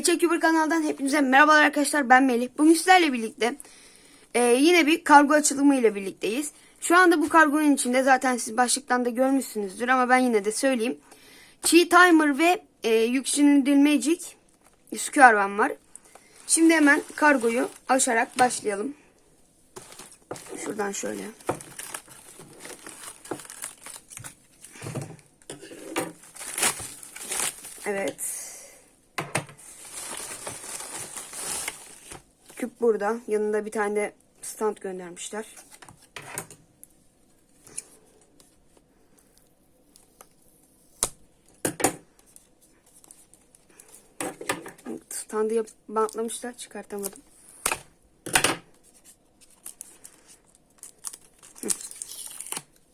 Cuber kanaldan hepinize merhabalar arkadaşlar ben Melih. Bugün sizlerle birlikte e, yine bir kargo açılımı ile birlikteyiz. Şu anda bu kargonun içinde zaten siz başlıktan da görmüşsünüzdür ama ben yine de söyleyeyim. Chi Timer ve e, Magic Square var. Şimdi hemen kargoyu açarak başlayalım. Şuradan şöyle. Evet. Küp burada. Yanında bir tane de stand göndermişler. Standı bantlamışlar. Çıkartamadım.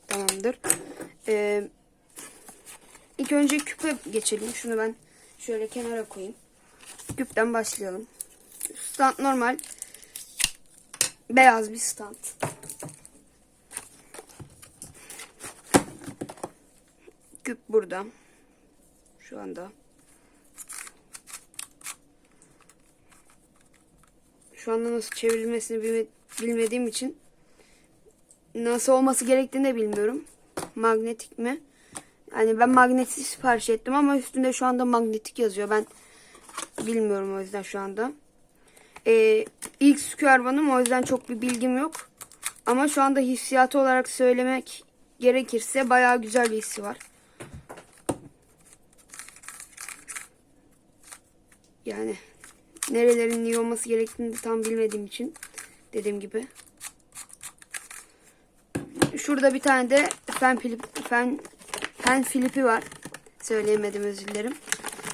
Tamamdır. Ee, ilk önce küpe geçelim. Şunu ben şöyle kenara koyayım. Küpten başlayalım. Stand normal beyaz bir stand. Küp burada. Şu anda. Şu anda nasıl çevrilmesini bilme- bilmediğim için nasıl olması gerektiğini de bilmiyorum. Magnetik mi? Yani ben magnetik sipariş ettim ama üstünde şu anda magnetik yazıyor. Ben bilmiyorum o yüzden şu anda. Ee, ilk Square'banım o yüzden çok bir bilgim yok. Ama şu anda hissiyatı olarak söylemek gerekirse bayağı güzel bir hissi var. Yani nerelerin iyi olması gerektiğini de tam bilmediğim için dediğim gibi. Şurada bir tane de fen, filip, fen, fen filipi var. Söyleyemedim özür dilerim.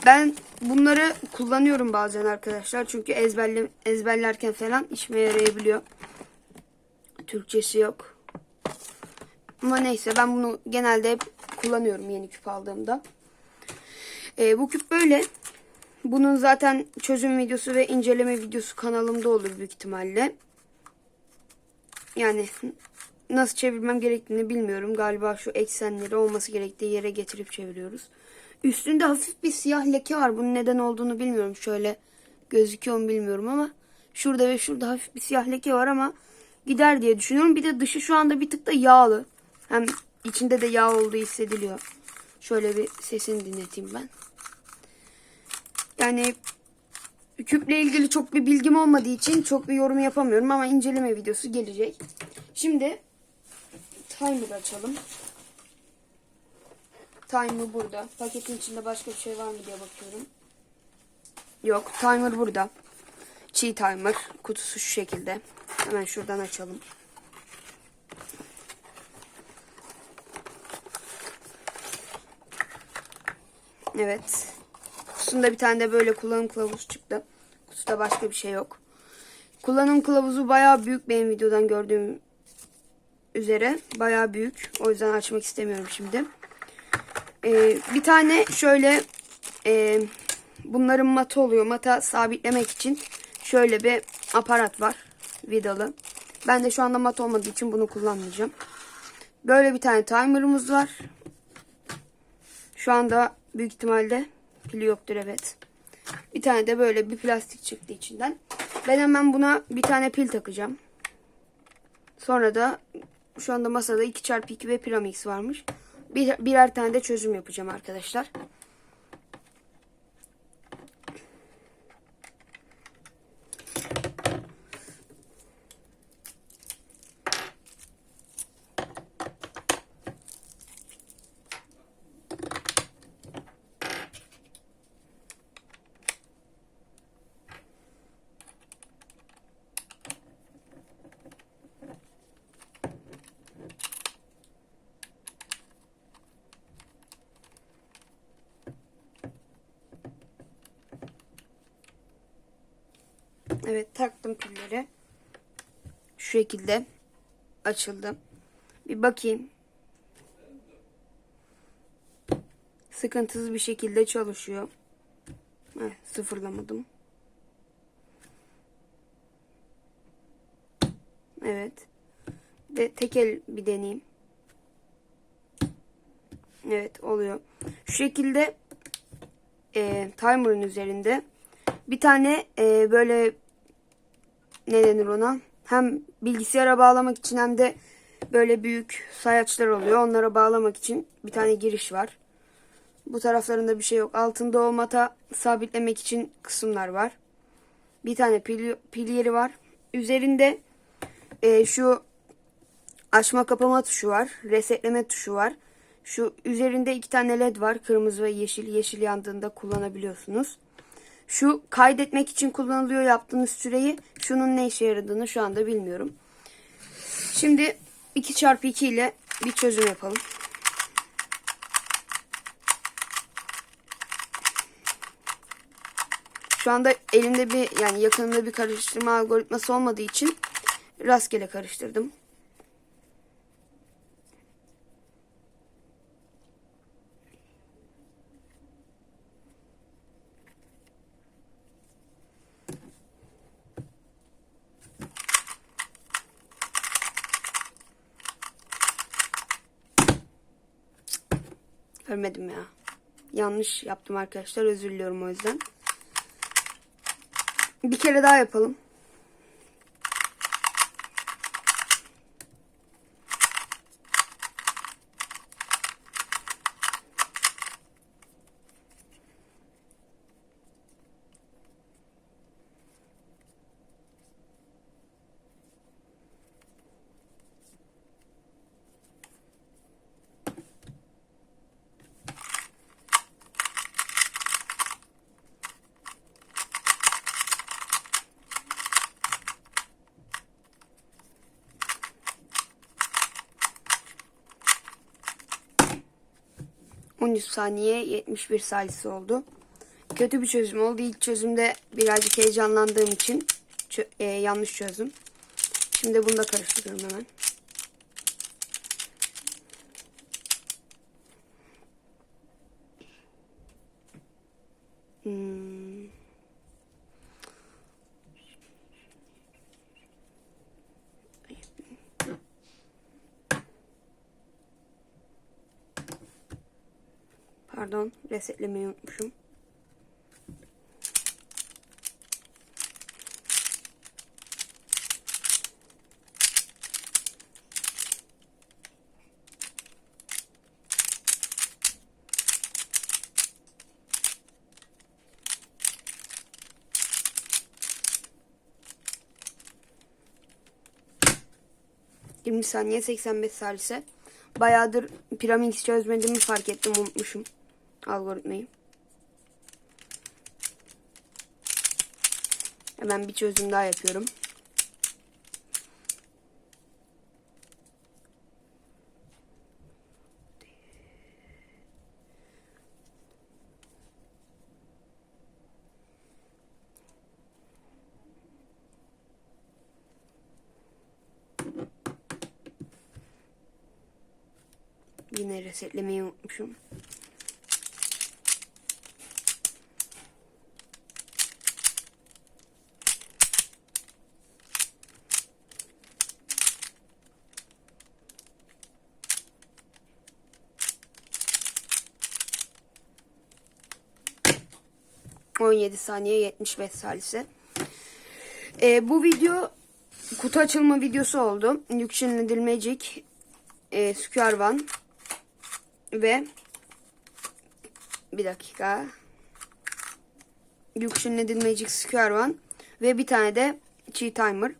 Ben bunları kullanıyorum bazen arkadaşlar. Çünkü ezberle, ezberlerken falan işime yarayabiliyor. Türkçesi yok. Ama neyse ben bunu genelde hep kullanıyorum yeni küp aldığımda. Ee, bu küp böyle. Bunun zaten çözüm videosu ve inceleme videosu kanalımda olur büyük ihtimalle. Yani nasıl çevirmem gerektiğini bilmiyorum. Galiba şu eksenleri olması gerektiği yere getirip çeviriyoruz. Üstünde hafif bir siyah leke var. Bunun neden olduğunu bilmiyorum. Şöyle gözüküyor mu bilmiyorum ama şurada ve şurada hafif bir siyah leke var ama gider diye düşünüyorum. Bir de dışı şu anda bir tık da yağlı. Hem içinde de yağ olduğu hissediliyor. Şöyle bir sesini dinleteyim ben. Yani küple ilgili çok bir bilgim olmadığı için çok bir yorum yapamıyorum ama inceleme videosu gelecek. Şimdi timer açalım. Timer burada. Paketin içinde başka bir şey var mı diye bakıyorum. Yok. Timer burada. Çiğ timer. Kutusu şu şekilde. Hemen şuradan açalım. Evet. Kutusunda bir tane de böyle kullanım kılavuzu çıktı. Kutuda başka bir şey yok. Kullanım kılavuzu bayağı büyük benim videodan gördüğüm üzere. Bayağı büyük. O yüzden açmak istemiyorum şimdi. Ee, bir tane şöyle e, bunların matı oluyor. Mata sabitlemek için şöyle bir aparat var. Vidalı. Ben de şu anda mat olmadığı için bunu kullanmayacağım. Böyle bir tane timer'ımız var. Şu anda büyük ihtimalle pili yoktur evet. Bir tane de böyle bir plastik çıktı içinden. Ben hemen buna bir tane pil takacağım. Sonra da şu anda masada 2x2 ve Pyramix varmış. Bir, birer tane de çözüm yapacağım arkadaşlar. Evet taktım pilleri. Şu şekilde açıldı. Bir bakayım. Sıkıntısız bir şekilde çalışıyor. Heh, sıfırlamadım. Evet. De tekel bir deneyeyim. Evet oluyor. Şu şekilde e, timer'ın üzerinde Bir tane e, böyle ne denir ona? Hem bilgisayara bağlamak için hem de böyle büyük sayaçlar oluyor. Onlara bağlamak için bir tane giriş var. Bu taraflarında bir şey yok. Altında o mata sabitlemek için kısımlar var. Bir tane pil, pil yeri var. Üzerinde e, şu açma kapama tuşu var. Resetleme tuşu var. Şu üzerinde iki tane led var. Kırmızı ve yeşil. Yeşil yandığında kullanabiliyorsunuz. Şu kaydetmek için kullanılıyor yaptığınız süreyi. Şunun ne işe yaradığını şu anda bilmiyorum. Şimdi 2 çarpı 2 ile bir çözüm yapalım. Şu anda elimde bir yani yakınımda bir karıştırma algoritması olmadığı için rastgele karıştırdım. Görmedim ya. Yanlış yaptım arkadaşlar. Özür diliyorum o yüzden. Bir kere daha yapalım. ...13 saniye 71 salisi oldu. Kötü bir çözüm oldu. İlk çözümde birazcık heyecanlandığım için çö- e, yanlış çözdüm. Şimdi bunu da karıştırıyorum hemen. Hmm. Pardon, resetlemeyi unutmuşum. ...20 saniye 85 salise. Bayağıdır piramit çözmediğimi fark ettim unutmuşum algoritmayı. Hemen bir çözüm daha yapıyorum. Yine resetlemeyi unutmuşum. On yedi saniye 75 salise. Ee, bu video kutu açılma videosu oldu. Yükselen Magic e, Square One ve bir dakika Yukshin Magic Square One ve bir tane de Chi Timer.